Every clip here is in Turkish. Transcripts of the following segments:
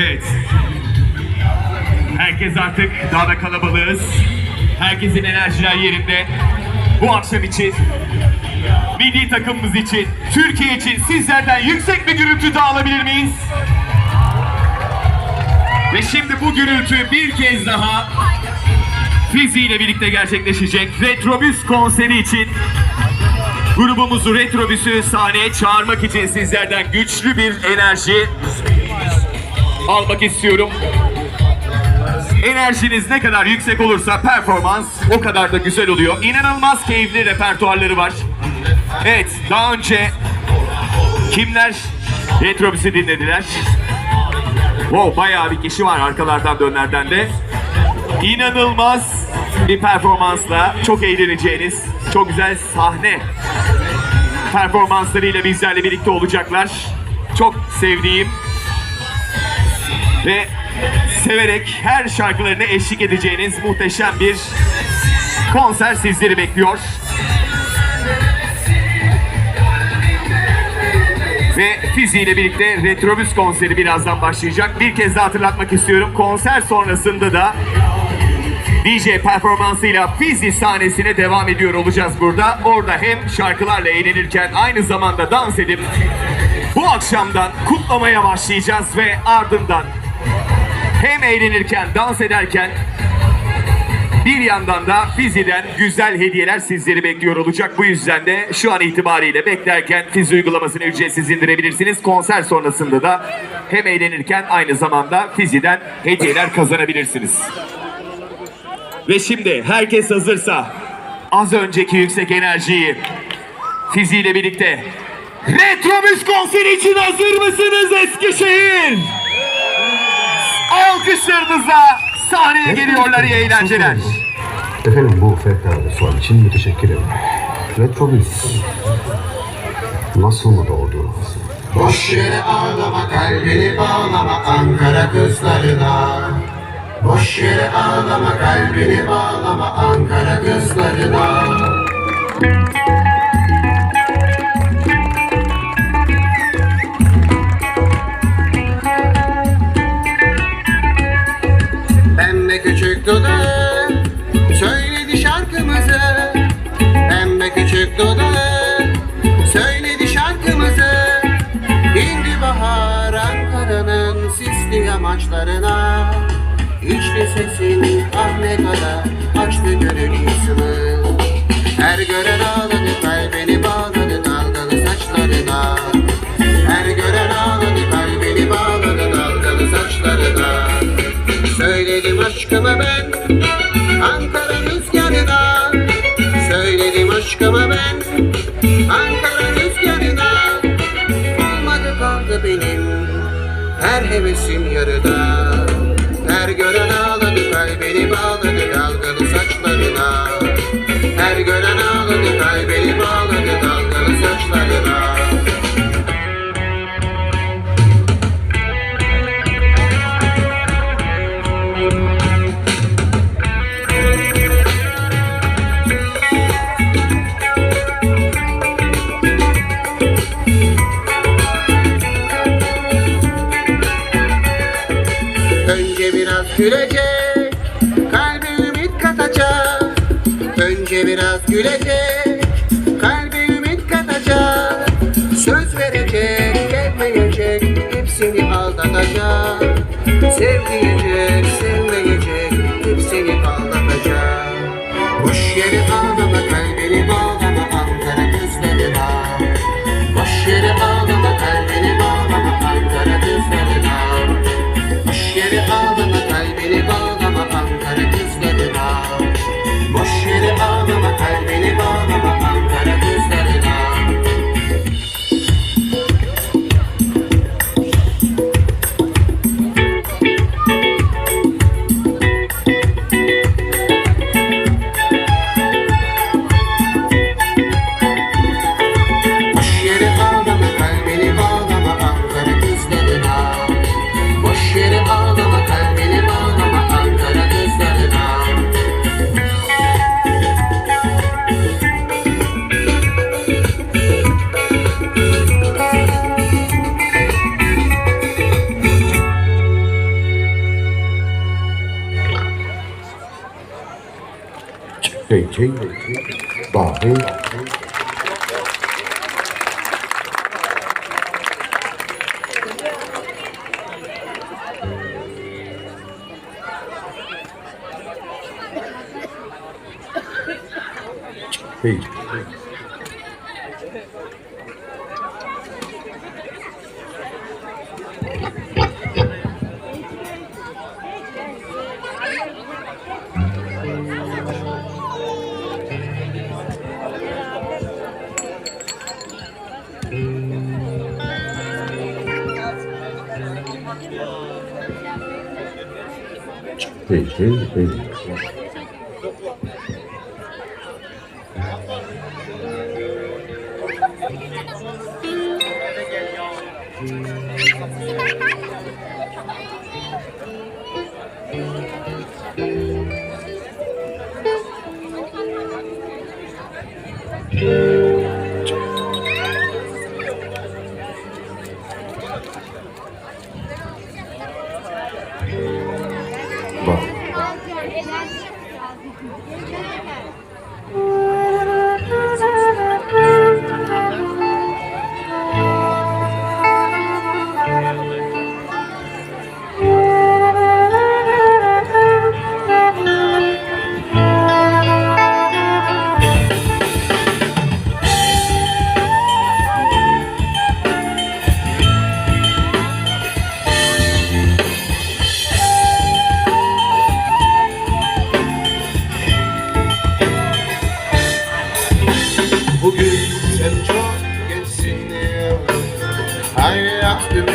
Evet. Herkes artık daha da kalabalığız. Herkesin enerjiler yerinde. Bu akşam için, milli takımımız için, Türkiye için sizlerden yüksek bir gürültü daha alabilir miyiz? Ve şimdi bu gürültü bir kez daha Fizi ile birlikte gerçekleşecek Retrobüs konseri için grubumuzu Retrobüs'ü sahneye çağırmak için sizlerden güçlü bir enerji almak istiyorum. Enerjiniz ne kadar yüksek olursa performans o kadar da güzel oluyor. İnanılmaz keyifli repertuarları var. Evet, daha önce kimler Retrobüs'ü dinlediler? Wow, bayağı bir kişi var arkalardan dönlerden de. İnanılmaz bir performansla çok eğleneceğiniz, çok güzel sahne performanslarıyla bizlerle birlikte olacaklar. Çok sevdiğim ve severek her şarkılarına eşlik edeceğiniz muhteşem bir konser sizleri bekliyor. Ve Fizi ile birlikte Retrobüs konseri birazdan başlayacak. Bir kez daha hatırlatmak istiyorum. Konser sonrasında da DJ performansıyla Fizi sahnesine devam ediyor olacağız burada. Orada hem şarkılarla eğlenirken aynı zamanda dans edip bu akşamdan kutlamaya başlayacağız ve ardından hem eğlenirken, dans ederken bir yandan da Fizi'den güzel hediyeler sizleri bekliyor olacak. Bu yüzden de şu an itibariyle beklerken Fizi uygulamasını ücretsiz indirebilirsiniz. Konser sonrasında da hem eğlenirken aynı zamanda Fizi'den hediyeler kazanabilirsiniz. Ve şimdi herkes hazırsa az önceki yüksek enerjiyi Fizi ile birlikte Retrobüs konseri için hazır mısınız Eskişehir? Alkışlarınızla sahneye geliyorlar iyi eğlenceler. Efendim bu fevkalade sual için müteşekkirim. Retrobüs nasıl mı doğdu? Boş yere ağlama kalbini bağlama Ankara kızlarına Boş yere ağlama kalbini bağlama Ankara kızlarına ah ne kadar açtı gönül insanı Her gören ağladı kalbini bağladı dalgalı saçlarına. Her gören ağladı kalbini bağladı dalgalı saçlarına. Söyledim aşkımı ben Ankara rüzgarına. Söyledim aşkımı ben Ankara rüzgarına. Olmadı kaldı benim Her hevesim yarıda. Her gören ağladı kalbini bağladı dalgalı saçlarına. Her gören ağladı kalbini bağladı dalgalı saçlarına. Önce biraz gülecek, Önce biraz gülecek, kalbe ümit katacak. Söz verecek, gelmeyecek, hepsini aldatacak. Sevmeyecek, sinh bỏ đi Peace. Peace. Teve, teve.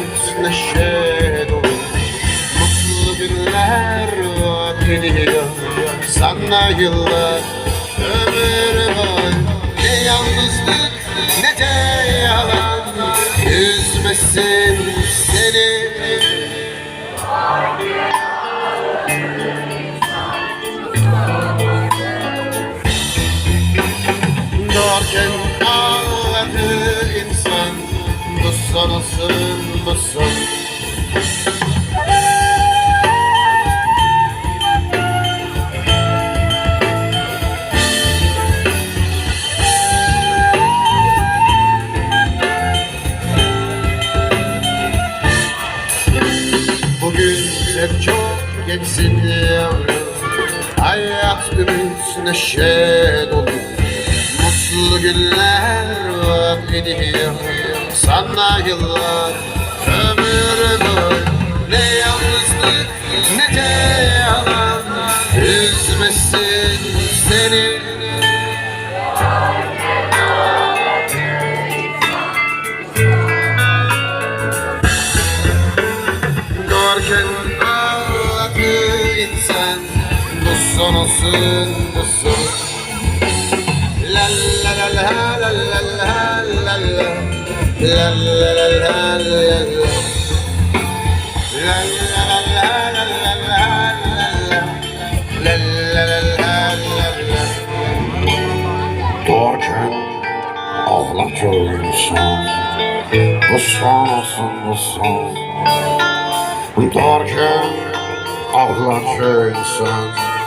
Ümit neşe dolu. Mutlu günler vaat ediyor. Sana yıllar ömür var Ne yalnızlık ne de yalan. Üzmesin seni. Doğarken ağladı insan. Bu sanasın yavrum Hayat ümit neşe dolu. Mutlu günler vaat ediyor Sana yıllar ömür boyu Ne yalnızlık ne de yalan. Üzmesin seni olsun bu su La la la la la la la la La la la la la la Doğarken ağlar insan Bu son olsun bu son Doğarken ağlar insan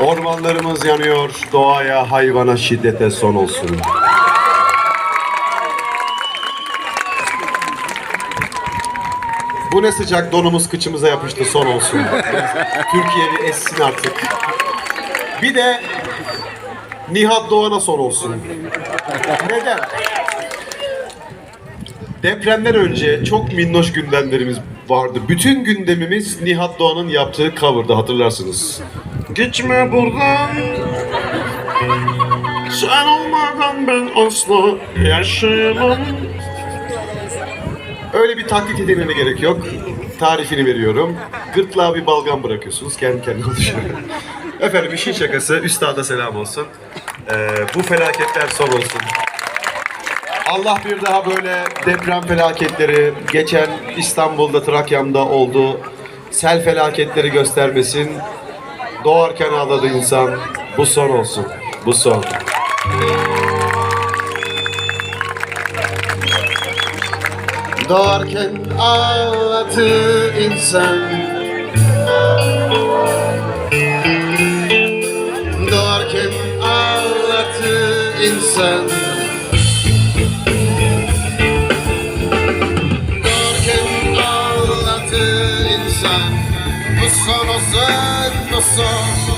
Ormanlarımız yanıyor, doğaya, hayvana şiddete son olsun. Bu ne sıcak donumuz kıçımıza yapıştı son olsun. Türkiye essin artık. Bir de Nihat Doğan'a son olsun. Neden? Depremden önce çok minnoş gündemlerimiz vardı. Bütün gündemimiz Nihat Doğan'ın yaptığı cover'da hatırlarsınız. Gitme buradan Sen olmadan ben asla yaşayamam Öyle bir taklit edilmene gerek yok. Tarifini veriyorum. Gırtlağa bir balgam bırakıyorsunuz. Kendi kendine oluşuyor. Efendim işin şakası, üstada selam olsun. Ee, bu felaketler son olsun. Allah bir daha böyle deprem felaketleri, geçen İstanbul'da, Trakya'mda oldu. Sel felaketleri göstermesin. Doğarken ağladı insan. Bu son olsun. Bu son. Doğarken ağlatı insan Doğarken ağlatı insan ağlatı insan